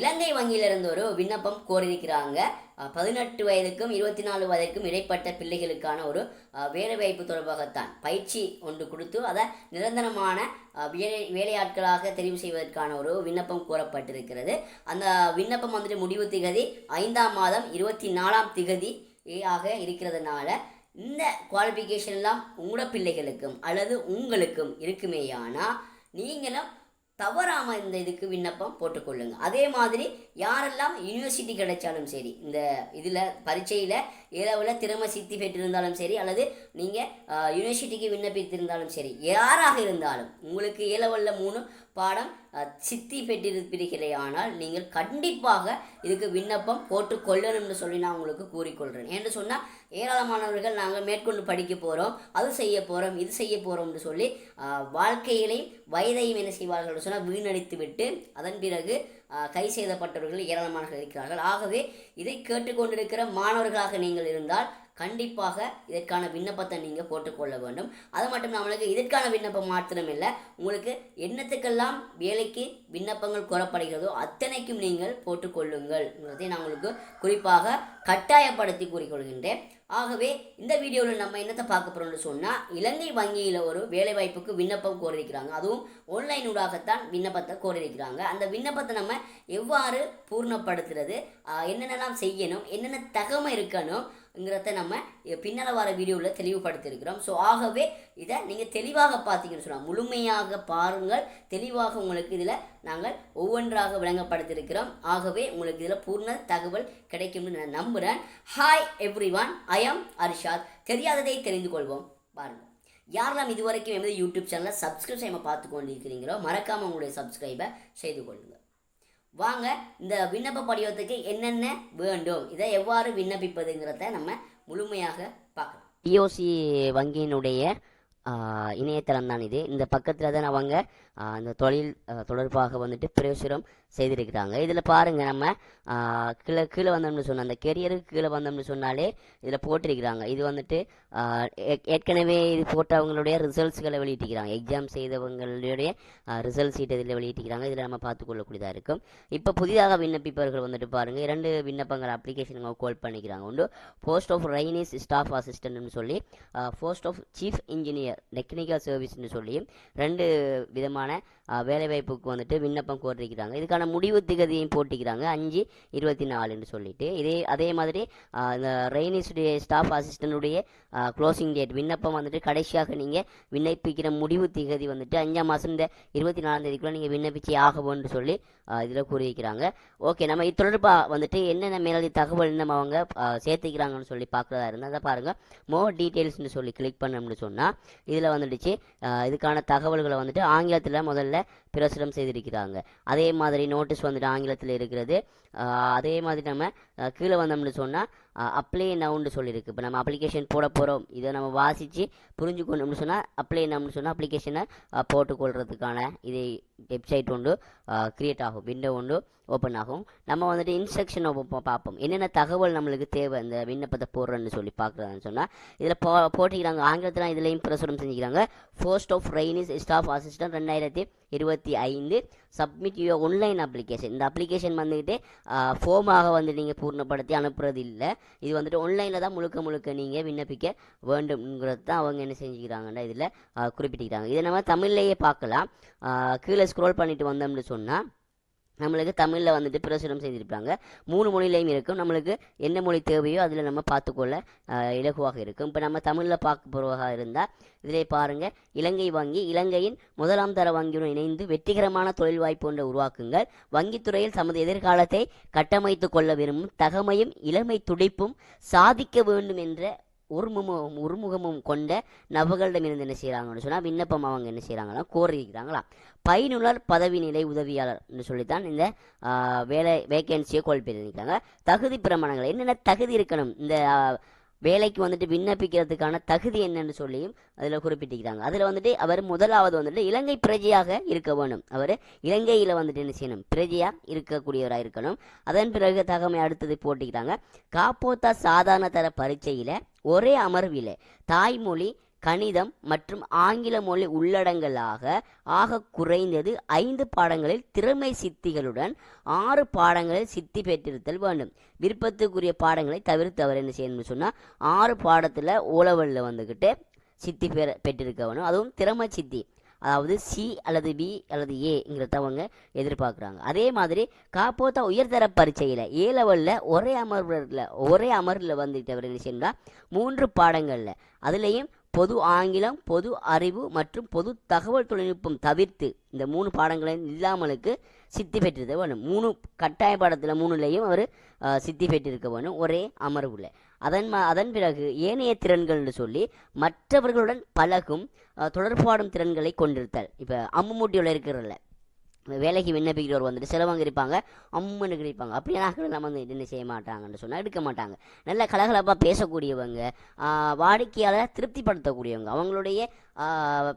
இலங்கை வங்கியிலிருந்து ஒரு விண்ணப்பம் கோரியிருக்கிறாங்க. பதினெட்டு வயதுக்கும் இருபத்தி நாலு வயதுக்கும் இடைப்பட்ட பிள்ளைகளுக்கான ஒரு வேலைவாய்ப்பு தொடர்பாகத்தான் பயிற்சி ஒன்று கொடுத்து அதை நிரந்தரமான வேலை வேலையாட்களாக தெரிவு செய்வதற்கான ஒரு விண்ணப்பம் கோரப்பட்டிருக்கிறது. அந்த விண்ணப்பம் வந்துட்டு முடிவு திகதி ஐந்தாம் மாதம் இருபத்தி நாலாம் திகதி ஆக இருக்கிறதுனால இந்த குவாலிஃபிகேஷன்லாம் உங்களோட பிள்ளைகளுக்கும் அல்லது உங்களுக்கும் இருக்குமேயானால் நீங்களும் தவறாமல் இந்த இதுக்கு விண்ணப்பம் போட்டுக்கொள்ளுங்க. அதே மாதிரி யாரெல்லாம் யூனிவர்சிட்டி கிடைச்சாலும் சரி இந்த இதில் பரீட்சையில் ஏதாவது திறமை சித்தி பெற்றிருந்தாலும் சரி அல்லது நீங்கள் யூனிவர்சிட்டிக்கு விண்ணப்பித்திருந்தாலும் சரி யாராக இருந்தாலும் உங்களுக்கு ஏலவல்ல மூணு பாடம் சித்தி பெற்றிருப்பீர்களே ஆனால் நீங்கள் கண்டிப்பாக இதுக்கு விண்ணப்பம் போட்டு கொள்ளணும்னு சொல்லி நான் உங்களுக்கு கூறிக்கொள்கிறேன் என்று சொன்னால் ஏராளமானவர்கள் நாங்கள் மேற்கொண்டு படிக்க போகிறோம் அது செய்ய போகிறோம் இது செய்ய போகிறோம்னு சொல்லி வாழ்க்கையிலையும் வயதையும் என்ன செய்வார்கள் சொன்னால் வீணடித்து விட்டு அதன் பிறகு கை செய்தப்பட்டவர்கள் ஏராளமானவர்கள் இருக்கிறார்கள். ஆகவே இதை கேட்டுக்கொண்டிருக்கிற மாணவர்களாக நீங்கள் இருந்தால் கண்டிப்பாக இதற்கான விண்ணப்பத்தை நீங்கள் போட்டுக்கொள்ள வேண்டும். அது மட்டும் நம்மளுக்கு இதற்கான விண்ணப்பம் மாத்திரமில்லை. உங்களுக்கு என்னத்துக்கெல்லாம் வேலைக்கு விண்ணப்பங்கள் கோரப்படுகிறதோ அத்தனைக்கும் நீங்கள் போட்டுக்கொள்ளுங்கள் என்பதை நான் உங்களுக்கு குறிப்பாக கட்டாயப்படுத்தி கூறிக்கொள்கின்றேன். ஆகவே இந்த வீடியோவில் நம்ம என்னத்தை பார்க்க போகிறோம்னு சொன்னால் இலங்கை வங்கியில் ஒரு வேலைவாய்ப்புக்கு விண்ணப்பம் கோரியிருக்கிறாங்க. அதுவும் ஆன்லைன் ஊடாகத்தான் விண்ணப்பத்தை கோரியிருக்கிறாங்க. அந்த விண்ணப்பத்தை நம்ம எவ்வாறு பூர்ணப்படுத்துறது என்னென்னலாம் செய்யணும் என்னென்ன தகமை ங்கிறத நம்ம பின்னால் வர வீடியோவில் தெளிவுபடுத்தியிருக்கிறோம். ஸோ ஆகவே இதை நீங்கள் தெளிவாக பார்த்தீங்கன்னு சொன்னால் முழுமையாக பாருங்கள். தெளிவாக உங்களுக்கு இதில் நாங்கள் ஒவ்வொன்றாக விளங்கப்படுத்தியிருக்கிறோம். ஆகவே உங்களுக்கு இதில் பூர்ண தகவல் கிடைக்கும்னு நான் நம்புகிறேன் hi everyone I am Arishath தெரியாததை தெரிந்து கொள்வோம். பாருங்கள் யாரெல்லாம் இதுவரைக்கும் எமது யூடியூப் சேனலை சப்ஸ்கிரைப் செய்யாமல் பார்த்து கொண்டிருக்கிறீங்களோ மறக்காமல் உங்களுடைய சப்ஸ்கிரைபை செய்து கொள்ளுங்கள் வாங்க இந்த விண்ணப்ப படிவத்துக்கு என்னென்ன வேண்டும்? இதை எவ்வாறு விண்ணப்பிப்பதுங்கிறத நம்ம முழுமையாக பார்க்கலாம். பிஓசி வங்கியினுடைய இணையதளம் தான் இது. இந்த பக்கத்தில் தான் அவங்க அந்த தொழில் தொடர்பாக வந்துட்டு பிரசுரம் செய்திருக்கிறாங்க. இதில் பாருங்கள் நம்ம கீழே கீழே வந்தோம்னு சொன்ன அந்த கெரியருக்கு கீழே வந்தோம்னு சொன்னாலே இதில் போட்டிருக்கிறாங்க. இது வந்துட்டு ஏற்கனவே இது போட்டவங்களுடைய ரிசல்ட்ஸ்களை வெளியிட்டிருக்கிறாங்க. எக்ஸாம் செய்தவங்களுடைய ரிசல்ட் சீட் இதில் வெளியிட்டிருக்கிறாங்க. இதில் நம்ம பார்த்துக்கொள்ளக்கூடியதாக இருக்கும். இப்போ புதிதாக விண்ணப்பிப்பவர்கள் வந்துட்டு பாருங்கள் இரண்டு விண்ணப்பங்கள் அப்ளிகேஷன் கால் பண்ணிக்கிறாங்க. ஒன்று போஸ்ட் ஆஃப் ரைனிஸ் ஸ்டாஃப் அசிஸ்டன்ட்னு சொல்லி post of chief engineer technical சர்வீஸ்னு சொல்லி ரெண்டு விதமான அஹ், வேலைவாய்ப்புக்கு வந்துட்டு விண்ணப்பம் கோரிருக்கிறாங்க இதுக்கான முடிவு திகதியையும் போட்டிக்கிறாங்க அஞ்சு இருபத்தி நாலுன்னு சொல்லிட்டு. இதே அதே மாதிரி இந்த ரெய்னிஸுடைய ஸ்டாஃப் அசிஸ்டன்டுடைய க்ளோசிங் டேட் விண்ணப்பம் வந்துட்டு கடைசியாக நீங்கள் விண்ணப்பிக்கிற முடிவு திகதி வந்துட்டு அஞ்சாம் மாதம் இந்த இருபத்தி நாலாம் தேதிக்குள்ளே நீங்கள் விண்ணப்பிச்சே ஆகணும்னு சொல்லி இதில் கூறியிருக்கிறாங்க. ஓகே நம்ம இது தொடர்பாக வந்துட்டு என்னென்ன மேலதி தகவல் நம்ம அவங்க சேர்த்துக்கிறாங்கன்னு சொல்லி பார்க்குறதா இருந்தால் அதை பாருங்கள் மோர் டீட்டெயில்ஸ்னு சொல்லி கிளிக் பண்ணோம்னு சொன்னால் இதில் வந்துடுச்சு. இதுக்கான தகவல்களை வந்துட்டு ஆங்கிலத்தில் முதல்ல பிரசுரம் செய்திருக்கிறாங்க. அதே மாதிரி நோட்டீஸ் வந்துட்டு ஆங்கிலத்தில் இருக்கிறது. அதே மாதிரி நம்ம கீழே வந்தோம்னு சொன்னால் அப்ளை நவுன்னு சொல்லியிருக்கு. இப்போ நம்ம அப்ளிகேஷன் போட போகிறோம் இதை நம்ம வாசித்து புரிஞ்சுக்கணும்னு சொன்னால் அப்ளை நவுன்னு சொன்னால் அப்ளிகேஷனை போட்டுக்கொள்றதுக்கான இது வெப்சைட் ஒன்று க்ரியேட் ஆகும். விண்டோ ஒன்று ஓப்பன் ஆகும். நம்ம வந்துட்டு இன்ஸ்ட்ரக்ஷன் பார்ப்போம். என்னென்ன தகவல் நம்மளுக்கு தேவை? இந்த விண்ணப்பத்தை போடுறேன்னு சொல்லி பார்க்குறாங்கன்னு சொன்னால் இதில் போ போட்டிக்கிறாங்க ஆங்கிலத்தில் இதுலேயும் பிரசுரம் செஞ்சுக்கிறாங்க. First of trainees staff assistant ரெண்டாயிரத்தி இருபத்தி ஐந்து சப்மிட் யூ ஆன்லைன் அப்ளிகேஷன் இந்த அப்ளிகேஷன் வந்துக்கிட்டு ஃபோமாக வந்து நீங்கள் பூர்ணப்படுத்தி அனுப்புறது இல்லை இது வந்துட்டு ஆன்லைனில் தான் முழுக்க முழுக்க நீங்கள் விண்ணப்பிக்க வேண்டும்ங்கிறது தான் அவங்க என்ன செஞ்சுக்கிறாங்கன்னா இதில் குறிப்பிட்டிருக்கிறாங்க இதை நம்ம தமிழ்லேயே பார்க்கலாம். கீழே ஸ்க்ரோல் பண்ணிட்டு வந்தோம்னு சொன்னால் நம்மளுக்கு தமிழில் வந்துட்டு பிரசுரம் செய்திருப்பாங்க. மூணு மொழியிலையும் இருக்கும். நம்மளுக்கு என்ன மொழி தேவையோ அதில் நம்ம பார்த்துக்கொள்ள இலகுவாக இருக்கும். இப்போ நம்ம தமிழில் பார்க்க போகிறதாக இருந்தால் இதிலே பாருங்கள் இலங்கை வங்கி இலங்கையின் முதலாம் தர வங்கியுடன் இணைந்து வெற்றிகரமான தொழில் வாய்ப்பு ஒன்றை உருவாக்குங்கள். வங்கித்துறையில் தமது எதிர்காலத்தை கட்டமைத்து கொள்ள விரும்பும் தகமையும் இளமை துடிப்பும் சாதிக்க வேண்டும் என்ற உருமுகமும் உருமுகமும் கொண்ட நபர்களிடமிருந்து என்ன செய்கிறாங்கன்னு சொன்னால் விண்ணப்பம் அவங்க என்ன செய்கிறாங்கன்னா கோரியிருக்கிறாங்களா? பயனுள்ளர் பதவி நிலை உதவியாளர்னு சொல்லித்தான் இந்த வேலை வேகன்சியை கோல் பண்ணியிருக்காங்க தகுதி பிரமாணங்கள் என்னென்ன தகுதி இருக்கணும்? இந்த வேலைக்கு வந்துட்டு விண்ணப்பிக்கிறதுக்கான தகுதி என்னன்னு சொல்லியும் அதில் குறிப்பிட்டிருக்கிறாங்க. அதில் வந்துட்டு அவர் முதலாவது வந்துட்டு இலங்கை பிரஜையாக இருக்க வேணும் அவர் இலங்கையில் வந்துட்டு என்ன செய்யணும்? பிரஜையாக இருக்கக்கூடியவராக இருக்கணும். அதன் பிறகு தகமை அடுத்தது போட்டிக்கிறாங்க காப்போத்தா சாதாரண தர பரீட்சையில் ஒரே அமர்வில் தாய்மொழி கணிதம் மற்றும் ஆங்கில மொழி உள்ளடங்கலாக ஆக குறைந்தது ஐந்து பாடங்களில் திறமை சித்திகளுடன் ஆறு பாடங்களில் சித்தி பெற்றிருத்தல் வேண்டும். விருப்பத்துக்குரிய பாடங்களை தவிர்த்து அவர் என்ன செய்யணும்னு சொன்னால் ஆறு பாடத்தில் ஓலவலில் வந்துக்கிட்டு சித்தி பெற பெற்றிருக்க வேணும் அதுவும் திறமை சித்தி. அதாவது சி அல்லது பி அல்லது ஏங்கிறத அவங்க எதிர்பார்க்குறாங்க. அதே மாதிரி காப்போத்தா உயர்தர பரீட்சையில் ஏ லெவலில் ஒரே அமர்வில் ஒரே அமர்வில் வந்துட்டவர் என்ன செய்யணும்னா மூன்று பாடங்களில். அதுலேயும் பொது ஆங்கிலம் பொது அறிவு மற்றும் பொது தகவல் தொழில்நுட்பம் தவிர்த்து இந்த மூணு பாடங்களையும் இல்லாமலுக்கு சித்தி பெற்றிருக்க வேணும். மூணு கட்டாய பாடத்தில் மூணுலேயும் அவர் சித்தி பெற்றிருக்க வேணும். ஒரே அமர்வில். அதன் அதன் பிறகு ஏனைய திறன்கள்னு சொல்லி மற்றவர்களுடன் பழகும் தொடர்பாடும் திறன்களை கொண்டிருத்தல். இப்போ அம்முமூட்டியில் இருக்கிறதில்ல வேலைக்கு விண்ணப்பிக்கிறவர் வந்துட்டு சிலவங்க இருப்பாங்க அம்முன்னு கிடைப்பாங்க அப்படியே நம்ம வந்து என்ன செய்ய மாட்டாங்கன்னு சொன்னால் எடுக்க மாட்டாங்க. நல்ல கலகலப்பாக பேசக்கூடியவங்க வாடிக்கையாளரை திருப்திப்படுத்தக்கூடியவங்க அவங்களுடைய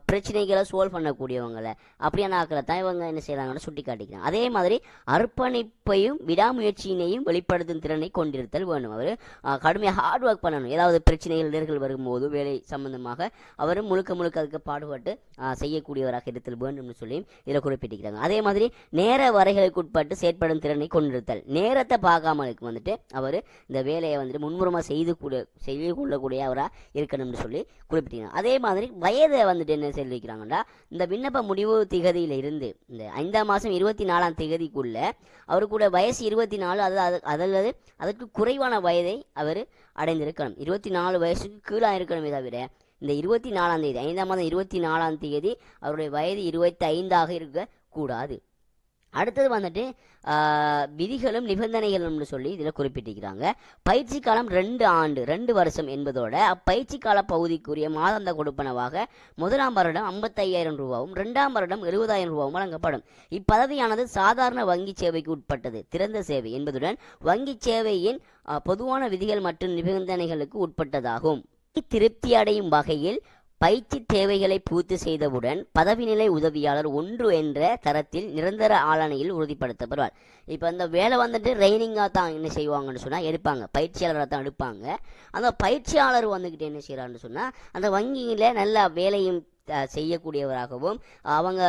பிரச்சனைகளை சோல்வ் பண்ணக்கூடியவங்களை. அப்படியான ஆக்களை தான் இவங்க என்ன செய்கிறாங்கன்னு சுட்டி காட்டிக்கிறாங்க அதே மாதிரி அர்ப்பணிப்பையும் விடாமுயற்சியினையும் வெளிப்படுத்தும் திறனை கொண்டிருத்தல் வேணும். அவர் கடுமையாக ஹார்ட் ஒர்க் பண்ணணும். ஏதாவது பிரச்சனைகள் நேர்கள் வரும்போது வேலை சம்பந்தமாக அவர் முழுக்க முழுக்க அதுக்கு பாடுபட்டு செய்யக்கூடியவராக இருத்தல் வேண்டும்னு சொல்லி இதில் குறிப்பிட்டிருக்கிறாங்க. அதே மாதிரி நேர வரைகளுக்கு உட்பட்டு செயற்படும் திறனை கொண்டிருத்தல். நேரத்தை பார்க்காமலுக்கு வந்துட்டு அவர் இந்த வேலையை வந்துட்டு முன்முறமாக செய்து கூட செய்து கொள்ளக்கூடிய அவராக இருக்கணும்னு சொல்லி குறிப்பிட்டிருக்காங்க அதே மாதிரி வயது வந்துட்டு என்ன சொல்லியிருக்கிறாங்கன்னா இந்த விண்ணப்ப முடிவு திகதியில் இருந்து இந்த ஐந்தாம் மாதம் இருபத்தி நாலாம் திகதிக்குள்ள அவர் கூட வயசு இருபத்தி நாலு அது அது அதல்லது அதற்கு குறைவான வயதை அவர் அடைந்திருக்கணும். இருபத்தி நாலு வயசுக்கு கீழாக இருக்கணுமே தவிர இந்த இருபத்தி நாலாம் தேதி ஐந்தாம் மாதம் இருபத்தி நாலாம் தேதி அவருடைய வயது இருபத்தி ஐந்தாக இருக்கக்கூடாது அடுத்தது வந்துட்டு விதிகளும் நிபந்தனைகளும்னு சொல்லி இதில் குறிப்பிட்டிருக்கிறாங்க. பயிற்சி காலம் ரெண்டு ஆண்டு ரெண்டு வருஷம் என்பதோட அப்பயிற்சி கால பகுதிக்குரிய மாதாந்த கொடுப்பனவாக முதலாம் வருடம் ஐம்பத்தையாயிரம் ரூபாவும் ரெண்டாம் வருடம் எழுபதாயிரம் ரூபாவும் வழங்கப்படும். இப்பதவியானது சாதாரண வங்கி சேவைக்கு உட்பட்டது திறந்த சேவை என்பதுடன் வங்கி சேவையின் பொதுவான விதிகள் மற்றும் நிபந்தனைகளுக்கு உட்பட்டதாகும். திருப்தி அடையும் வகையில் பயிற்சி தேவைகளை பூர்த்தி செய்தவுடன் பதவிநிலை உதவியாளர் ஒன்று என்ற தரத்தில் நிரந்தர ஆளணையில் உறுதிப்படுத்தப்படுவார். இப்போ அந்த வேலை வந்துட்டு ட்ரைனிங்காக தான் என்ன செய்வாங்கன்னு சொன்னால் எடுப்பாங்க. பயிற்சியாளராக தான் எடுப்பாங்க. அந்த பயிற்சியாளர் வந்துக்கிட்டு என்ன செய்கிறான்னு சொன்னால் அந்த வங்கியில் நல்ல வேலையும் செய்யக்கூடியவராகவும் அவங்க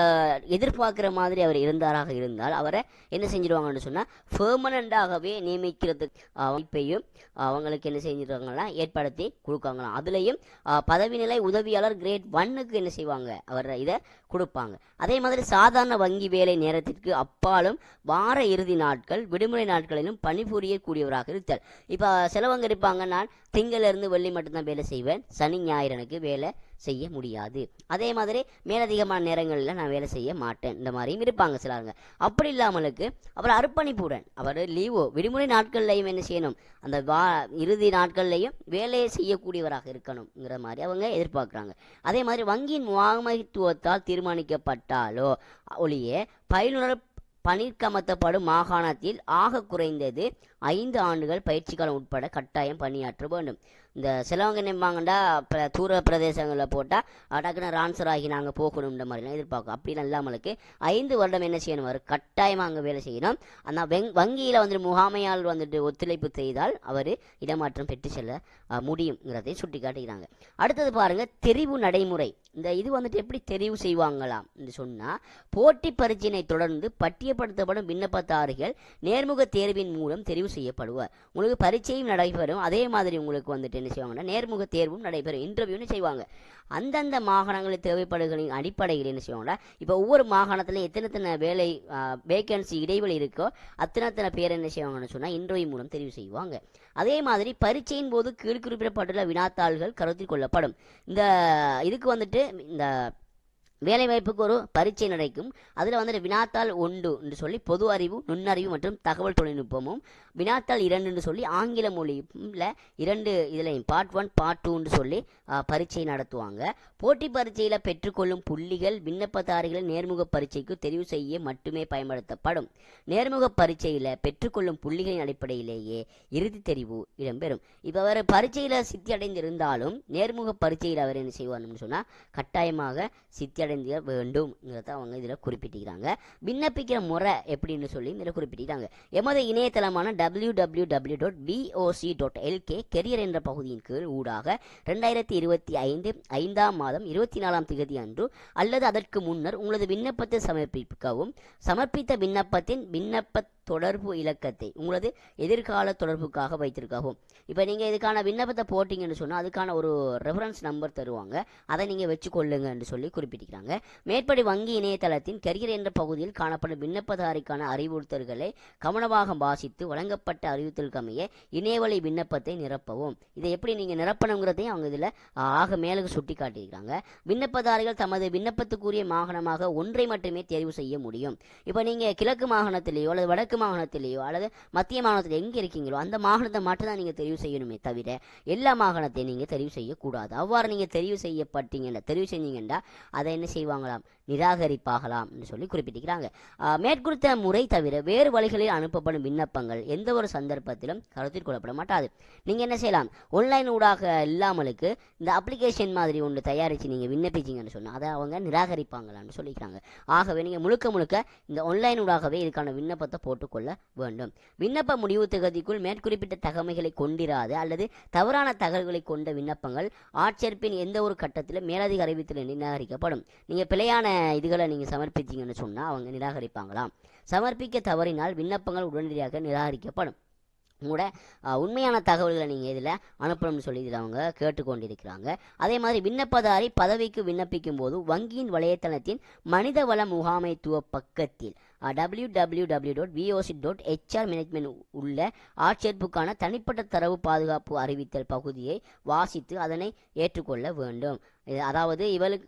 எதிர்பார்க்குற மாதிரி அவர் இருந்தாராக இருந்தால் அவரை என்ன செஞ்சிருவாங்கன்னு சொன்னால் பெர்மனண்டாகவே நியமிக்கிறதுக்கு வாய்ப்பையும் அவங்களுக்கு என்ன செஞ்சிருக்காங்கன்னா ஏற்படுத்தி கொடுக்காங்களாம் அதுலேயும் பதவி நிலை உதவியாளர் கிரேட் ஒன்னுக்கு என்ன செய்வாங்க? அவர் இதை கொடுப்பாங்க. அதே மாதிரி சாதாரண வங்கி வேலை நேரத்திற்கு அப்பாலும் வார இறுதி நாட்கள் விடுமுறை நாட்களிலும் பணிபுரியக்கூடியவராக இருத்தல். இப்போ சிலவங்க இருப்பாங்க நான் திங்களிலிருந்து வெள்ளி மட்டும்தான் வேலை செய்வேன். சனி ஞாயிறு எனக்கு வேலை செய்ய முடியாது. அதே மாதிரி மேலதிகமான நேரங்களில் நான் வேலை செய்ய மாட்டேன். இந்த மாதிரியும் இருப்பாங்க சிலருங்க. அப்படி இல்லாமலுக்கு அவர் அர்ப்பணிப்புடன் அவர் லீவோ விடுமுறை நாட்கள்லையும் என்ன செய்யணும்? அந்த வா இறுதி நாட்கள்லையும் வேலையை செய்யக்கூடியவராக இருக்கணுங்கிற மாதிரி அவங்க எதிர்பார்க்குறாங்க. அதே மாதிரி வங்கியின் முகாமைத்துவத்தால் தீர்மானிக்கப்பட்டாலோ ஒழிய பயிலுனர் பணிக்கமர்த்தப்படும் மாகாணத்தில் ஆக குறைந்தது ஐந்து ஆண்டுகள் பயிற்சி காலம் உட்பட கட்டாயம் பணியாற்ற வேண்டும். இந்த சிலவங்க நிம்பாங்கண்டா இப்போ தூர பிரதேசங்களில் போட்டால் டக்குன்னு ரான்சர் ஆகி நாங்கள் போகணுன்ற மாதிரிலாம் எதிர்பார்க்கும் அப்படிலாம் இல்லாமலுக்கு ஐந்து வருடம் என்ன செய்யணும்? அவர் கட்டாயமாக அங்கே வேலை செய்யணும். ஆனால் வெங் வங்கியில் வந்துட்டு முகாமையால் வந்துட்டு ஒத்துழைப்பு செய்தால் அவர் இடமாற்றம் பெற்று செல்ல முடியுங்கிறதை சுட்டி காட்டுகிறாங்க அடுத்தது பாருங்கள் தெரிவு நடைமுறை. இந்த இது வந்துட்டு எப்படி தெரிவு செய்வாங்களாம் என்று சொன்னால் போட்டி பரீட்சையினை தொடர்ந்து பட்டியப்படுத்தப்படும் விண்ணப்பதாரிகள் நேர்முக தேர்வின் மூலம் தெரிவு செய்யப்படுவார். உங்களுக்கு பரீட்சையும் நடைபெறும். அதே மாதிரி உங்களுக்கு வந்துட்டு என்ன செய்வாங்கன்னா நேர்முக தேர்வும் நடைபெறும். இன்டர்வியூன்னு செய்வாங்க. அந்தந்த மாகாணங்களில் தேவைப்படுகளின் அடிப்படையில் என்ன செய்வாங்கன்னா இப்போ ஒவ்வொரு மாகாணத்தில் எத்தனை எத்தனை வேலை வேக்கன்சி இடைவெளி இருக்கோ அத்தனை அத்தனை பேர் என்ன செய்வாங்கன்னு சொன்னால் இன்டர்வியூ மூலம் தெரிவு செய்வாங்க. அதே மாதிரி பரீட்சையின் போது கீழ் குறிப்பிடப்பட்டுள்ள வினாத்தாள்கள் கருத்தில் கொள்ளப்படும். இந்த இதுக்கு வந்துட்டு இந்த வேலைவாய்ப்புக்கு ஒரு பரீட்சை நடக்கும். அதில் வந்துட்டு வினாத்தாள் ஒன்று என்று சொல்லி பொது அறிவு நுண்ணறிவு மற்றும் தகவல் தொழில்நுட்பமும் வினாத்தாள் இரண்டுன்னு சொல்லி ஆங்கில மொழியில் இரண்டு இதுலையும் பார்ட் ஒன் பார்ட் டூன்னு சொல்லி பரீட்சை நடத்துவாங்க. போட்டி பரீட்சையில் பெற்றுக்கொள்ளும் புள்ளிகள் விண்ணப்பதாரிகள் நேர்முக பரீட்சைக்கு தெரிவு செய்ய மட்டுமே பயன்படுத்தப்படும். நேர்முக பரீட்சையில் பெற்றுக்கொள்ளும் புள்ளிகளின் அடிப்படையிலேயே இறுதி தெரிவு இடம்பெறும். இப்போ அவர் பரீட்சையில் சித்தி அடைந்திருந்தாலும் நேர்முக பரீட்சையில் அவர் என்ன செய்வார்னு சொன்னால் கட்டாயமாக சித்தி அடைந்திட வேண்டும்ங்கிறத அவங்க இதில் குறிப்பிட்டிருக்கிறாங்க விண்ணப்பிக்கிற முறை எப்படின்னு சொல்லி இதில் குறிப்பிட்டிருக்காங்க. எமது இணையதளமான W W W dot POC dot LK career என்ற பகுதியின் கீழ் ஊடாக ரெண்டாயிரத்தி இருபத்தி ஐந்து ஐந்தாம் மாதம் இருபத்தி நாலாம் தேதி அன்று அல்லது அதற்கு முன்னர் உங்களது விண்ணப்பத்தை சமர்ப்பிக்கவும் சமர்ப்பித்த விண்ணப்பத்தின் விண்ணப்ப தொடர்பு இலக்கத்தை உங்களது எதிர்கால தொடர்புக்காக வைத்திருக்கவும். இப்போ நீங்கள் இதுக்கான விண்ணப்பத்தை போட்டிங்கன்னு சொன்னால் அதுக்கான ஒரு ரெஃபரன்ஸ் நம்பர் தருவாங்க. அதை நீங்கள் வச்சு கொள்ளுங்கன்னு சொல்லி குறிப்பிட்டிருக்கிறாங்க மேற்படி வங்கி இணையதளத்தின் கரியர் என்ற பகுதியில் காணப்படும் விண்ணப்பதாரிக்கான அறிவுறுத்தல்களை கவனமாக வாசித்து வழங்கப்பட்ட அறிவுறுத்தலுக்கு இணையவழி விண்ணப்பத்தை நிரப்பவும். இதை எப்படி நீங்கள் நிரப்பணுங்கிறதையும் அவங்க இதில் ஆக மேலுக்கு சுட்டி காட்டியிருக்கிறாங்க விண்ணப்பதாரிகள் தமது விண்ணப்பத்துக்குரிய மாகாணமாக ஒன்றை மட்டுமே தேர்வு செய்ய முடியும். இப்போ நீங்கள் கிழக்கு மாகாணத்திலேயோ அல்லது வடக்கு மாகாணத்திலேயோ அல்லது மத்திய மாகாணத்தில் எங்கே இருக்கீங்களோ அந்த மாகாணத்தை மட்டும் தான் நீங்கள் தெரிவு செய்யணுமே தவிர எல்லா மாகாணத்தையும் நீங்கள் தெரிவு செய்யக்கூடாது. அவ்வாறு நீங்கள் தெரிவு செய்யப்பட்டீங்கன்னா தெரிவு செஞ்சீங்கன்னா அதை என்ன செய்வாங்களாம்? நிராகரிப்பாகலாம் என்று சொல்லி குறிப்பிட்டிருக்கிறாங்க. ஆஹ் மேற்குறித்த முறை தவிர வேறு வழிகளில் அனுப்பப்படும் விண்ணப்பங்கள் எந்த ஒரு சந்தர்ப்பத்திலும் கருத்தில் கொள்ளப்பட மாட்டாது. நீங்கள் என்ன செய்யலாம்? ஆன்லைன் ஊடாக இல்லாமலுக்கு இந்த அப்ளிகேஷன் மாதிரி ஒன்று தயாரித்து நீங்கள் விண்ணப்பிச்சீங்கன்னு சொன்னால் அதை அவங்க நிராகரிப்பாங்களான்னு சொல்லிக்கிறாங்க. ஆகவே நீங்கள் முழுக்க முழுக்க இந்த ஆன்லைன் ஊடாகவே இதுக்கான விண்ணப்பத்தை போட்டுக்கொள்ள வேண்டும். விண்ணப்ப முடிவு தொகுதிக்குள் மேற்குறிப்பிட்ட தகமைகளை கொண்டிராது அல்லது தவறான தகவல்களை கொண்ட விண்ணப்பங்கள் ஆட்சேர்ப்பின் எந்த ஒரு கட்டத்திலும் மேலதிக அறிவித்தில் நிராகரிக்கப்படும். நீங்கள் பிழையான இதுகளை நீங்கள் சமர்ப்பித்தீங்கன்னு சொன்னால் அவங்க நிராகரிப்பாங்களாம். சமர்ப்பிக்க தவறினால் விண்ணப்பங்கள் உடனடியாக நிராகரிக்கப்படும். உங்களோட உண்மையான தகவல்களை நீங்கள் இதில் அனுப்பணும்னு சொல்லி இதில் அவங்க கேட்டுக்கொண்டிருக்கிறாங்க. அதே மாதிரி விண்ணப்பதாரி பதவிக்கு விண்ணப்பிக்கும் போது வங்கியின் வலைத்தளத்தின் மனிதவள முகாமைத்துவ பக்கத்தில் W W W dot VOC dot HR management உள்ள ஆட்சேர்ப்புக்கான தனிப்பட்ட தரவு பாதுகாப்பு அறிவித்தல் பகுதியை வாசித்து அதனை ஏற்றுக்கொள்ள வேண்டும். அதாவது இவளுக்கு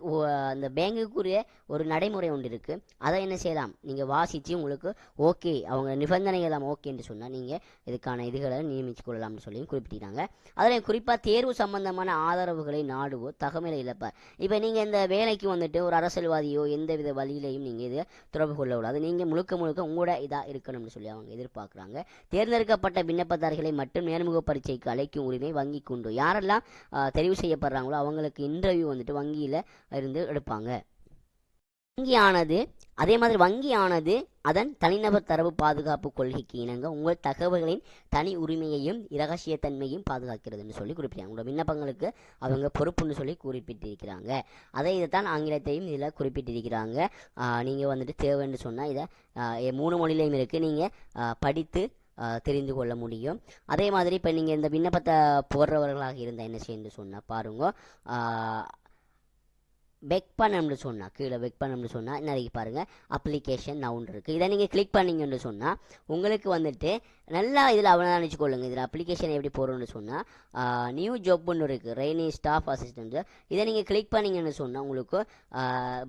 அந்த பேங்குக்குரிய ஒரு நடைமுறை ஒன்று இருக்குது அதை என்ன செய்யலாம்? நீங்கள் வாசித்து உங்களுக்கு ஓகே அவங்க நிபந்தனைகள் எல்லாம் ஓகேன்னு சொன்னால் நீங்கள் இதுக்கான இதுகளை நியமித்து கொள்ளலாம்னு சொல்லி குறிப்பிட்டாங்க அதில் குறிப்பாக தேர்வு சம்பந்தமான ஆதரவுகளை நாடுவோ தகவலை இழப்பார் இப்போ நீங்கள் இந்த வேலைக்கு வந்துட்டு ஒரு அரசியல்வாதியோ எந்த வித வழியிலையும் நீங்கள் இதை தொடர்பு கொள்ளக்கூடாது நீங்கள் நீங்கள் முழுக்க முழுக்க உங்களோட இதாக இருக்கணும்னு சொல்லி அவங்க எதிர்பார்க்குறாங்க. தேர்ந்தெடுக்கப்பட்ட விண்ணப்பதாரர்களை மட்டும் நேர்முக பரீட்சைக்கு அழைக்கும் உரிமை வங்கி கொண்டு யாரெல்லாம் தெரிவு செய்யப்படுறாங்களோ அவங்களுக்கு இன்டர்வியூ வந்துட்டு வங்கியில் இருந்து எடுப்பாங்க. வங்கியானது அதே மாதிரி வங்கியானது அதன் தனிநபர் தரவு பாதுகாப்பு கொள்கைக்கு இணங்க உங்கள் தகவல்களின் தனி உரிமையையும் இரகசியத்தன்மையும் பாதுகாக்கிறதுன்னு சொல்லி குறிப்பிட்டாங்க உங்களோட விண்ணப்பங்களுக்கு அவங்க பொறுப்புன்னு சொல்லி குறிப்பிட்டிருக்கிறாங்க. அதை இதைத்தான் ஆங்கிலத்தையும் இதில் குறிப்பிட்டிருக்கிறாங்க. நீங்கள் வந்துட்டு தேவைன்னு சொன்னால் இதை மூணு மொழியிலையும் இருக்குது நீங்கள் படித்து தெரிந்து கொள்ள முடியும். அதே மாதிரி இப்போ நீங்கள் இந்த விண்ணப்பத்தை போடுறவர்களாக இருந்தால் என்ன செய்யணும்னு சொன்னால் பாருங்க பெக் பண்ணணும்னு சொன்னால் கீழே பெக் பண்ணணும்னு சொன்னால் நிறைய பாருங்கள் அப்ளிகேஷன் நவுன் இருக்குது இதை நீங்கள் கிளிக் பண்ணீங்கன்னு சொன்னால் உங்களுக்கு வந்துட்டு நல்லா இதில் அவதானிச்சுக்கொள்ளுங்க இதில் அப்ளிகேஷன் எப்படி போகிறோம்னு சொன்னால் நியூ ஜாப்னு இருக்குது ரெய்னி ஸ்டாஃப் அசிஸ்டன்ட் இதை நீங்கள் கிளிக் பண்ணீங்கன்னு சொன்னால் உங்களுக்கு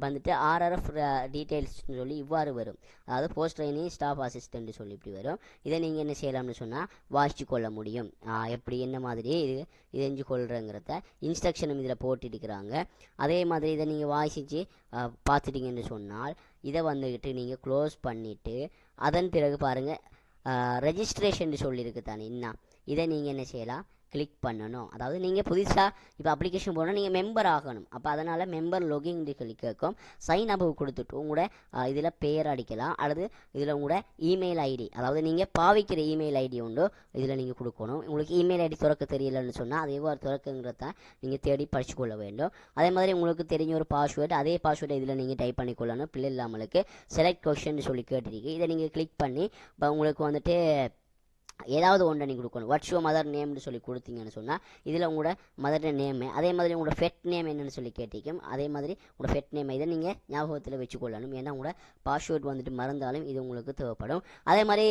வந்துட்டு ஆர்ஆர்எஃப் டீட்டெயில்ஸ்னு சொல்லி இவ்வாறு வரும். அதாவது போஸ்ட் ட்ரைனிங் ஸ்டாஃப் அசிஸ்டன்ட் சொல்லி இப்படி வரும். இதை நீங்கள் என்ன செய்யலாம்னு சொன்னால் வாசித்து கொள்ள முடியும். எப்படி என்ன மாதிரி இது இதெஞ்சு கொள்கிறங்கிறத இன்ஸ்ட்ரக்ஷனும் இதில் போட்டுட்டுக்கிறாங்க அதே மாதிரி இதை நீங்கள் வாசித்து பார்த்துட்டீங்கன்னு சொன்னால் இதை வந்துக்கிட்டு நீங்கள் க்ளோஸ் பண்ணிவிட்டு அதன் பிறகு பாருங்கள் ரெஜிஸ்ட்ரேஷன் சொல்லியிருக்கு தானே. என்ன இதை நீங்கள் என்ன செய்யலாம்? கிளிக் பண்ணணும். அதாவது நீங்கள் புதுசாக இப்போ அப்ளிகேஷன் போனால் நீங்கள் மெம்பர் ஆகணும். அப்போ அதனால் மெம்பர் லொகின் கிளிக் கேட்கும் சைன் அப் கொடுத்துட்டு உங்களோட இதில் பேர் அடிக்கலாம். அல்லது இதில் உங்களோட இமெயில் ஐடி அதாவது நீங்கள் பாவிக்கிற இமெயில் ஐடி உண்டு இதில் நீங்கள் கொடுக்கணும். உங்களுக்கு இமெயில் ஐடி திறக்க தெரியலன்னு சொன்னால் அது எவ்வாறு திறக்குங்கிறத நீங்கள் தேடி படிச்சு கொள்ள வேண்டும். அதே மாதிரி உங்களுக்கு தெரிஞ்ச ஒரு பாஸ்வேர்டு அதே பாஸ்வேர்டை இதில் நீங்கள் டைப் பண்ணி கொள்ளணும். பிள்ளை இல்லாமலுக்கு செலக்ட் கொஷின் சொல்லி கேட்டிருக்கு. இதை நீங்கள் கிளிக் பண்ணி இப்போ உங்களுக்கு வந்துட்டு ஏதாவது ஒன்றை நீங்கள் கொடுக்கணும். வாட்ஸ் யுவர் மதர் நேம்னு சொல்லி கொடுத்தீங்கன்னு சொன்னால் இதில் உங்களோட மதர் நேமு அதே மாதிரி உங்களோட ஃபெட் நேம் என்னன்னு சொல்லி கேட்டிக்கும் அதே மாதிரி உங்களோட ஃபெட் நேம் இதை நீங்கள் ஞாபகத்தில் வச்சுக்கொள்ளணும். ஏன்னா உங்களோட பாஸ்வேர்ட் வந்துட்டு மறந்தாலும் இது உங்களுக்கு தேவைப்படும். அதே மாதிரி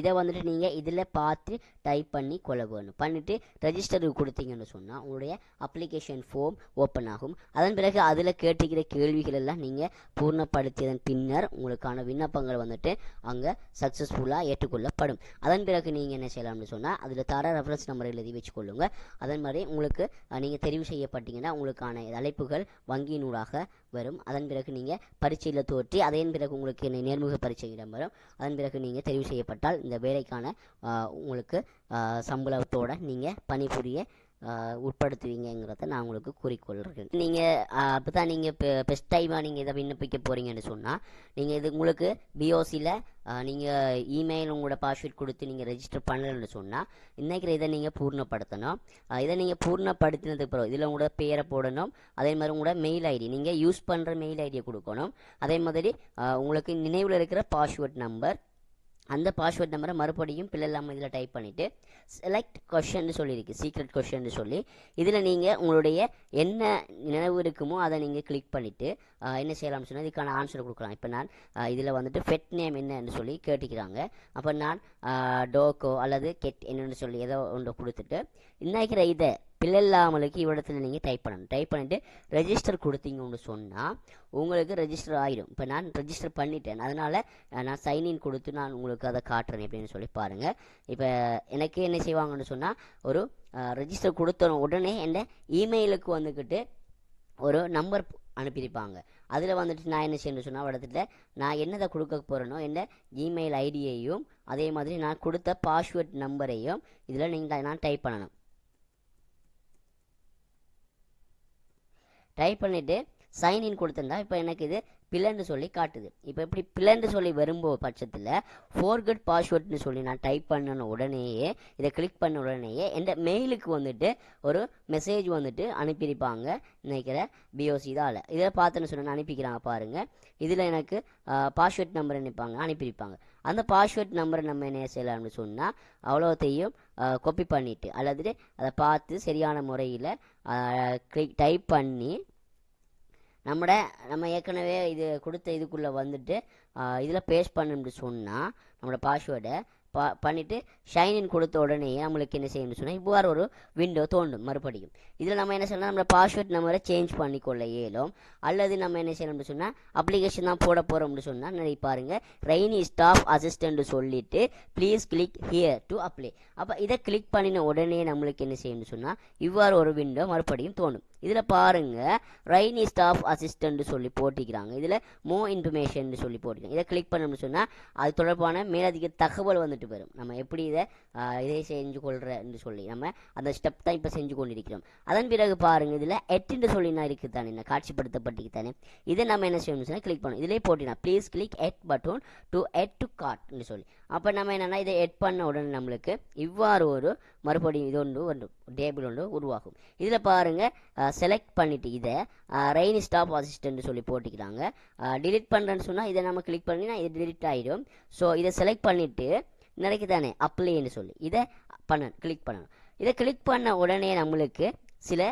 இதை வந்துட்டு நீங்கள் இதில் பார்த்து டைப் பண்ணி கொள்ள வேணும் பண்ணிவிட்டு ரெஜிஸ்டருக்கு கொடுத்தீங்கன்னு சொன்னால் உங்களுடைய அப்ளிகேஷன் ஃபார்ம் ஓப்பன் ஆகும். அதன் பிறகு அதில் கேட்டுக்கிற கேள்விகள் எல்லாம் நீங்கள் பூர்ணப்படுத்தியதன் பின்னர் உங்களுக்கான விண்ணப்பங்கள் வந்துட்டு அங்கே சக்ஸஸ்ஃபுல்லாக ஏற்றுக்கொள்ளப்படும். அதன் பிறகு நீங்கள் நீங்கள் என்ன செய்யலாம்னு சொன்னால் அதில் தர ரெஃபரன்ஸ் நம்பர் எழுதி வச்சுக்கொள்ளுங்க. அதன் மாதிரி உங்களுக்கு நீங்கள் தெரிவு செய்யப்பட்டீங்கன்னா உங்களுக்கான அழைப்புகள் வங்கியினூடாக வரும். அதன் பிறகு நீங்கள் பரீட்சையில் தோற்றி அதன் பிறகு உங்களுக்கு என்னை நேர்முக பரீட்சை இடம் வரும். அதன் பிறகு நீங்கள் தெரிவு செய்யப்பட்டால் இந்த வேலைக்கான உங்களுக்கு சம்பளத்தோடு நீங்கள் பணிபுரிய உட்படுத்துவீங்கங்கிறத நான் உங்களுக்கு கூறிக்கொள்கிறேன். நீங்கள் அப்போ தான் நீங்கள் இப்போ பெஸ்ட் டைமாக நீங்கள் இதை விண்ணப்பிக்க போகிறீங்கன்னு சொன்னால் நீங்கள் இது உங்களுக்கு பிஓசியில் நீங்கள் இமெயில் உங்களோட பாஸ்வேர்ட் கொடுத்து நீங்கள் ரெஜிஸ்டர் பண்ணலன்னு சொன்னால் இன்றைக்கி இதை நீங்கள் பூர்ணப்படுத்தணும். இதை நீங்கள் பூர்ணப்படுத்தினதுக்கு பிறகு இதில் உங்களோட பேரை போடணும் அதே மாதிரி உங்களோட மெயில் ஐடி நீங்கள் யூஸ் பண்ணுற மெயில் ஐடியை கொடுக்கணும். அதே மாதிரி உங்களுக்கு நினைவில் இருக்கிற பாஸ்வேர்ட் நம்பர் அந்த பாஸ்வேர்ட் நம்பரை மறுபடியும் பிள்ளை இல்லாமல் இதில் டைப் பண்ணிவிட்டு செலக்ட் கொஷன் சொல்லியிருக்கு சீக்ரெட் கொஷன் சொல்லி இதில் நீங்கள் உங்களுடைய என்ன நினைவு இருக்குமோ அதை நீங்கள் கிளிக் பண்ணிவிட்டு என்ன செய்யலாம்னு சொன்னால் இதுக்கான ஆன்சர் கொடுக்கலாம். இப்போ நான் இதில் வந்துட்டு ஃபெட் நேம் என்னன்னு சொல்லி கேட்டுக்கிறாங்க. அப்போ நான் டோக்கோ அல்லது கெட் என்னன்னு சொல்லி ஏதோ ஒன்று கொடுத்துட்டு இன்னைக்கிற இதை பிள்ளை இல்லாமலுக்கு இவ்விடத்துல நீங்கள் டைப் பண்ணணும். டைப் பண்ணிவிட்டு ரெஜிஸ்டர் கொடுத்தீங்கன்னு சொன்னால் உங்களுக்கு ரெஜிஸ்டர் ஆகிடும் இப்போ நான் ரெஜிஸ்டர் பண்ணிட்டேன். அதனால் நான் சைன்இன் கொடுத்து நான் உங்களுக்கு அதை காட்டுறேன் அப்படின்னு சொல்லி பாருங்கள் இப்போ எனக்கு என்ன செய்வாங்கன்னு சொன்னால் ஒரு ரெஜிஸ்டர் கொடுத்தோம் உடனே என் இமெயிலுக்கு வந்துக்கிட்டு ஒரு நம்பர் அனுப்பியிருப்பாங்க. அதில் வந்துட்டு நான் என்ன செய்யணும்னு சொன்னால் இடத்துல நான் என்னதை கொடுக்க போகிறேனோ என்ன இமெயில் ஐடியையும் அதே மாதிரி நான் கொடுத்த பாஸ்வேர்ட் நம்பரையும் இதில் நீங்கள் நான் டைப் பண்ணணும். டைப் பண்ணிவிட்டு சைன்இன் கொடுத்துருந்தா இப்போ எனக்கு இது பிளன்னு சொல்லி காட்டுது. இப்போ இப்படி பிளன்னு சொல்லி வரும்போது பட்சத்தில் ஃபோர்கட் பாஸ்வேர்ட்னு சொல்லி நான் டைப் பண்ண உடனேயே இதை கிளிக் பண்ண உடனேயே என் மெயிலுக்கு வந்துட்டு ஒரு மெசேஜ் வந்துட்டு அனுப்பியிருப்பாங்க. நினைக்கிற பிஓசி இதால் இதில் பார்த்துன்னு சொன்ன அனுப்பிக்கிறாங்க பாருங்கள் இதில் எனக்கு பாஸ்வேர்ட் நம்பர் நினைப்பாங்க அனுப்பியிருப்பாங்க. அந்த பாஸ்வேர்ட் நம்பரை நம்ம என்ன செய்யலாம்னு சொன்னால் அவ்வளோத்தையும் கொப்பி பண்ணிவிட்டு அல்லது அதை பார்த்து சரியான முறையில் கிளிக் டைப் பண்ணி நம்மட நம்ம ஏற்கனவே இது கொடுத்த இதுக்குள்ளே வந்துட்டு இதில் பேஸ்ட் பண்ணணும்னு சொன்னால் நம்மளோட பாஸ்வேர்டை பா பண்ணிவிட்டு ஷைனின் கொடுத்த உடனே நம்மளுக்கு என்ன செய்யணும்னு சொன்னால் இவ்வாறு ஒரு விண்டோ தோண்டும் மறுபடியும். இதில் நம்ம என்ன செய்யலாம் நம்ம பாஸ்வேர்ட் நம்பரை சேஞ்ச் பண்ணிக்கொள்ள இயலும். அல்லது நம்ம என்ன செய்யணும்னு சொன்னால் அப்ளிகேஷன் தான் போட போகிறோம்னு சொன்னால் நிறைய பாருங்கள் ரெய்னி ஸ்டாஃப் அசிஸ்டன்ட் சொல்லிவிட்டு please click here to apply அப்போ இதை கிளிக் பண்ணின உடனே நம்மளுக்கு என்ன செய்யணும்னு சொன்னால் இவ்வாறு ஒரு விண்டோ மறுபடியும் தோணும் இதில் பாருங்கள் ரைனி ஸ்டாஃப் அசிஸ்டன்ட் சொல்லி போட்டிக்கிறாங்க இதில் மோ இன்ஃபர்மேஷன் சொல்லி போட்டிருக்காங்க. இதை கிளிக் பண்ணணும்னு சொன்னால் அது தொடர்பான மேலதிக தகவல் வந்துட்டு வரும். நம்ம எப்படி இதை இதை செஞ்சு கொள்றன்னு சொல்லி. நம்ம அந்த ஸ்டெப் தான் இப்போ செஞ்சு கொண்டிருக்கிறோம். அதன் பிறகு பாருங்கள் இதில் எட்டுன்னு சொல்லி நான் இருக்குது தானே என்ன காட்சிப்படுத்தப்பட்டிருக்கு தானே இதை நம்ம என்ன செய்யணும்னு சொன்னால் கிளிக் பண்ணணும். இதிலே போட்டினா please click add button to add to கார்ட்னு சொல்லி. அப்போ நம்ம என்னென்னா இதை எட் பண்ண உடனே நம்மளுக்கு இவ்வாறு ஒரு மறுபடியும் இது ஒன்று ஒன்று டேபிள் ஒன்று உருவாகும். இதில் பாருங்கள் செலக்ட் பண்ணிவிட்டு இதை ரெயின் ஸ்டாப் அசிஸ்டன்ட் சொல்லி போட்டிக்கிறாங்க. டிலீட் பண்ணுறேன்னு சொன்னால் இதை நம்ம கிளிக் பண்ணினா இது டிலீட் ஆகிடும் ஸோ இதை செலக்ட் பண்ணிவிட்டு நினைக்கு தானே அப்ளைன்னு சொல்லி இதை பண்ணணும் கிளிக் பண்ணணும். இதை கிளிக் பண்ண உடனே நம்மளுக்கு சில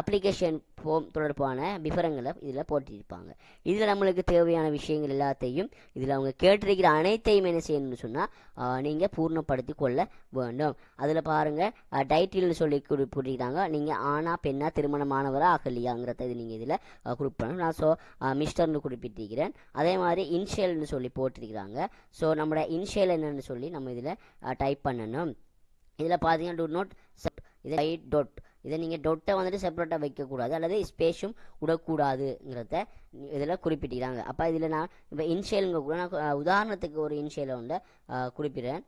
அப்ளிகேஷன் ஃபோம் தொடர்பான விவரங்களை இதில் போட்டிருப்பாங்க. இதில் நம்மளுக்கு தேவையான விஷயங்கள் எல்லாத்தையும் இதில் அவங்க கேட்டிருக்கிற அனைத்தையும் என்ன செய்யணும்னு சொன்னால் நீங்கள் பூர்ணப்படுத்தி கொள்ள வேண்டும். அதில் பாருங்கள் டைட்டில்னு சொல்லி குறிப்பிட்டிருக்காங்க நீங்கள் ஆனா பெண்ணா திருமணமானவரா ஆகலையாங்கிறத இது நீங்கள் இதில் குறிப்பிடணும் நான் ஸோ மிஸ்டர்னு குறிப்பிட்டிருக்கிறேன். அதே மாதிரி இன்ஷியல்னு சொல்லி போட்டிருக்கிறாங்க. ஸோ நம்மளோட இன்ஷியல் என்னன்னு சொல்லி நம்ம இதில் டைப் பண்ணணும். இதில் பார்த்தீங்கன்னா டு நோட் இதை டாட் இதை நீங்கள் டொட்டை வந்துட்டு செப்பரேட்டாக வைக்கக்கூடாது. அல்லது ஸ்பேஸும் விடக்கூடாதுங்கிறத இதில் குறிப்பிட்டிருக்காங்க. அப்போ இதில் நான் இப்போ இன்ஷியலுங்க கூட நான் உதாரணத்துக்கு ஒரு இன்ஷியலை வந்து குறிப்பிடுறேன்.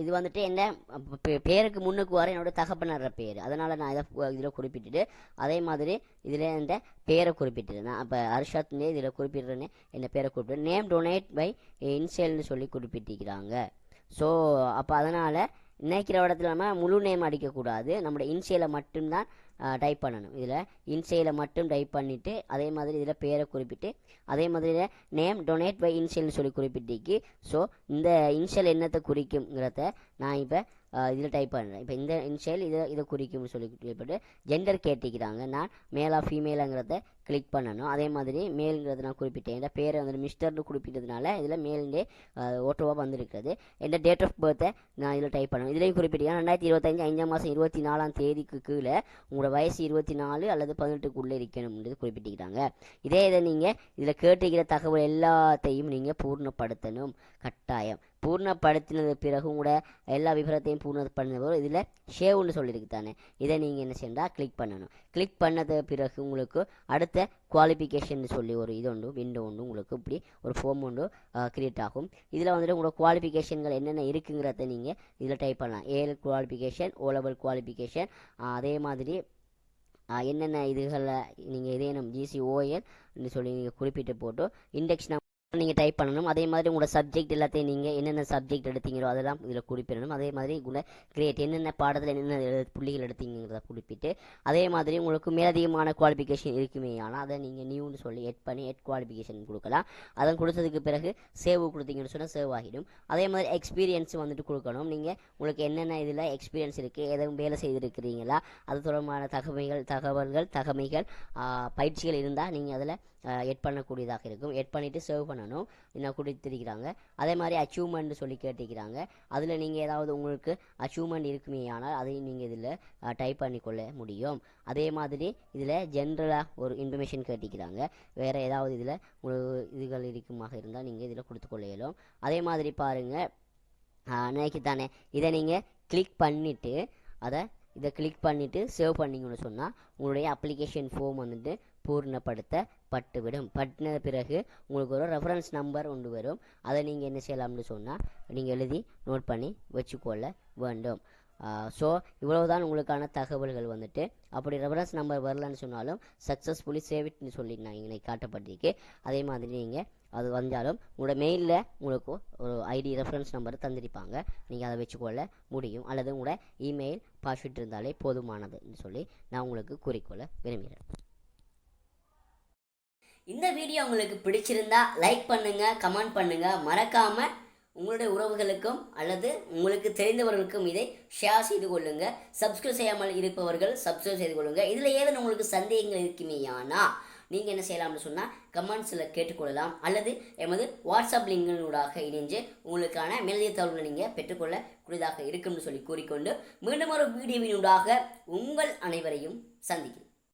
இது வந்துட்டு என்ன பேருக்கு முன்னுக்கு வர என்னோட தகப்பனர் பேர். அதனால் நான் இதை இதில் குறிப்பிட்டுட்டு அதே மாதிரி இதில் இந்த பேரை குறிப்பிட்டுறேன். நான் அப்போ அர்ஷத்னே இதில் குறிப்பிடுறேன்னு என்ன பேரை குறிப்பிட்டு நேம் டொனேட் பை இன்ஷியல்னு சொல்லி குறிப்பிட்டிருக்கிறாங்க. ஸோ அப்போ அதனால் நினைக்கிற இடத்துல நம்ம முழு நேம் அடிக்கக்கூடாது. நம்மளோட இன்சியலை மட்டும்தான் டைப் பண்ணணும். இதில் இன்சியலை மட்டும் டைப் பண்ணிவிட்டு அதே மாதிரி இதில் பேரை குறிப்பிட்டு அதே மாதிரி நேம் டொனேட் பை இன்சியல்னு சொல்லி குறிப்பிட்டிக்கு ஸோ இந்த இன்சியல் என்னத்தை குறிக்குங்கிறத நான் இப்போ இதில் டைப் பண்ணுறேன் இப்போ இந்த இன்சியல் இதை இதை குறிக்கும்னு சொல்லி குறிப்பிட்டு ஜெண்டர் கேட்டிக்கிறாங்க நான் மேலா ஃபீமேலாங்கிறத கிளிக் பண்ணணும். அதே மாதிரி மேலுங்கிறது நான் குறிப்பிட்டேன். இந்த பேரை வந்து மிஸ்டர்னு குறிப்பிட்டதுனால இதில் மேலே ஓட்டோவாக வந்திருக்கிறது இந்த டேட் ஆஃப் பர்த்தை நான் இதில் டைப் பண்ணணும். இதுலேயும் குறிப்பிட்டேன். ரெண்டாயிரத்தி இருபத்தஞ்சு அஞ்சாம் மாதம் இருபத்தி நாலாம் தேதிக்கு கீழே உங்களோட வயசு இருபத்தி நாலு அல்லது பதினெட்டுக்குள்ளே இருக்கணும்ன்றது குறிப்பிட்டிருக்கிறாங்க இதே இதை நீங்கள் இதில் கேட்டுக்கிற தகவல் எல்லாத்தையும் நீங்கள் பூர்ணப்படுத்தணும். கட்டாயம். பூர்ணப்படுத்தினது பிறகு கூட எல்லா விவரத்தையும் பூர்ணப்படுத்தின பிறகு இதில் ஷேவ்னு சொல்லியிருக்கு தானே இதை நீங்கள் என்ன செய்யணும் கிளிக் பண்ணணும். கிளிக் பண்ணது பிறகு உங்களுக்கு அடுத்த குவாலிஃபிகேஷன் சொல்லி ஒரு இது உண்டு விண்டோ உண்டு. உங்களுக்கு இப்படி ஒரு ஃபார்ம் உண்டு க்ரியேட் ஆகும். இதில் வந்துட்டு உங்களோட குவாலிஃபிகேஷன்கள் என்னென்ன இருக்குங்கிறத நீங்கள் இதில் டைப் பண்ணலாம். AL qualification O level qualification அதே மாதிரி என்னென்ன இதுகளில் நீங்கள் இதேனும் ஜிசிஓஎல் சொல்லி நீங்கள் குறிப்பிட்டு போட்டு இண்டெக்ஸ் நீங்கள் டைப் பண்ணணும். அதே மாதிரி உங்களோட சப்ஜெக்ட் எல்லாத்தையும் நீங்கள் என்னென்ன சப்ஜெக்ட் எடுத்தீங்களோ அதெல்லாம் இதில் குறிப்பிடணும். அதே மாதிரி உங்களை கிரேட் என்னென்ன பாடத்தில் என்னென்ன புள்ளிகள் எடுத்தீங்கிறத குறிப்பிட்டு அதே மாதிரி உங்களுக்கு மேலதிகமான குவாலிஃபிகேஷன் இருக்குமே ஆனால் அதை நீங்கள் நியூன்னு சொல்லி எட் பண்ணி எட் குவாலிஃபிகேஷன் கொடுக்கலாம். அதை கொடுத்ததுக்கு பிறகு சேவ் கொடுத்தீங்கன்னு சொன்னால் சேவ் ஆகிடும். அதே மாதிரி எக்ஸ்பீரியன்ஸ் வந்துட்டு கொடுக்கணும். நீங்கள் உங்களுக்கு என்னென்ன இதில் எக்ஸ்பீரியன்ஸ் இருக்குது எதுவும் வேலை செய்திருக்கிறீங்களா அது தொடர்பான தகவல்கள் தகவல்கள் தகமைகள் பயிற்சிகள் இருந்தால் நீங்கள் அதில் எட் பண்ணக்கூடியதாக இருக்கும். எட் பண்ணிவிட்டு சேவ் பண்ணணும். இன்னும் கொடுத்திருக்கிறாங்க அதே மாதிரி அச்சீவ்மெண்ட் சொல்லி கேட்டிருக்கிறாங்க. அதில் நீங்கள் ஏதாவது உங்களுக்கு அச்சீவ்மெண்ட் இருக்குமே ஆனால் அதையும் நீங்கள் இதில் டைப் பண்ணிக்கொள்ள முடியும். அதே மாதிரி இதில் ஜென்ரலாக ஒரு இன்ஃபர்மேஷன் கேட்டிருக்கிறாங்க. வேறு ஏதாவது இதில் உங்களுக்கு இதுகள் இருக்குமாக இருந்தால் நீங்கள் இதில் கொடுத்துக்கொள்ள இயலும் அதே மாதிரி பாருங்கள் நினைக்கத்தானே இதை நீங்கள் கிளிக் பண்ணிவிட்டு அதை இதை கிளிக் பண்ணிவிட்டு சேவ் பண்ணிங்கன்னு சொன்னால் உங்களுடைய அப்ளிகேஷன் ஃபார்ம் வந்துட்டு பட்டுவிடும். பட்டின பிறகு உங்களுக்கு ஒரு ரெஃபரன்ஸ் நம்பர் ஒன்று வரும். அதை நீங்கள் என்ன செய்யலாம்னு சொன்னால் நீங்கள் எழுதி நோட் பண்ணி வச்சுக்கொள்ள வேண்டும். ஸோ இவ்வளவுதான் உங்களுக்கான தகவல்கள் வந்துட்டு. அப்படி ரெஃபரன்ஸ் நம்பர் வரலன்னு சொன்னாலும் சக்ஸஸ்ஃபுல்லி சேவிட்னு சொல்லி நான் இன்னைக்கு காட்டப்பட்டிருக்கு. அதே மாதிரி நீங்கள் அது வந்தாலும் உங்களோட மெயிலில் உங்களுக்கு ஒரு ஐடி ரெஃபரன்ஸ் நம்பர் தந்திருப்பாங்க. நீங்கள் அதை வச்சுக்கொள்ள முடியும். அல்லது உங்களோட இமெயில் பாஸ்வேர்ட் இருந்தாலே போதுமானதுன்னு சொல்லி நான் உங்களுக்கு குறிக்கொள்ள விரும்புகிறேன். இந்த வீடியோ உங்களுக்கு பிடிச்சிருந்தா லைக் பண்ணுங்கள் கமெண்ட் பண்ணுங்கள் மறக்காமல் உங்களுடைய உறவுகளுக்கும் அல்லது உங்களுக்கு தெரிந்தவர்களுக்கும் இதை ஷேர் செய்து கொள்ளுங்கள் சப்ஸ்கிரைப் செய்யாமல் இருப்பவர்கள் சப்ஸ்கிரைப் செய்து கொள்ளுங்கள் இதில் ஏதேனும் உங்களுக்கு சந்தேகங்கள் இருக்குமேயானா? நீங்கள் என்ன செய்யலாம்னு சொன்னால் கமெண்ட்ஸில் கேட்டுக்கொள்ளலாம். அல்லது எமது வாட்ஸ்அப் லிங்கினூடாக இணைஞ்சு உங்களுக்கான மேலதிக தகவல்களை நீங்கள் பெற்றுக்கொள்ள கூடியதாக இருக்கும்னு சொல்லி கூறிக்கொண்டு மீண்டும் ஒரு வீடியோவினூடாக உங்கள் அனைவரையும் சந்திக்கிறேன்.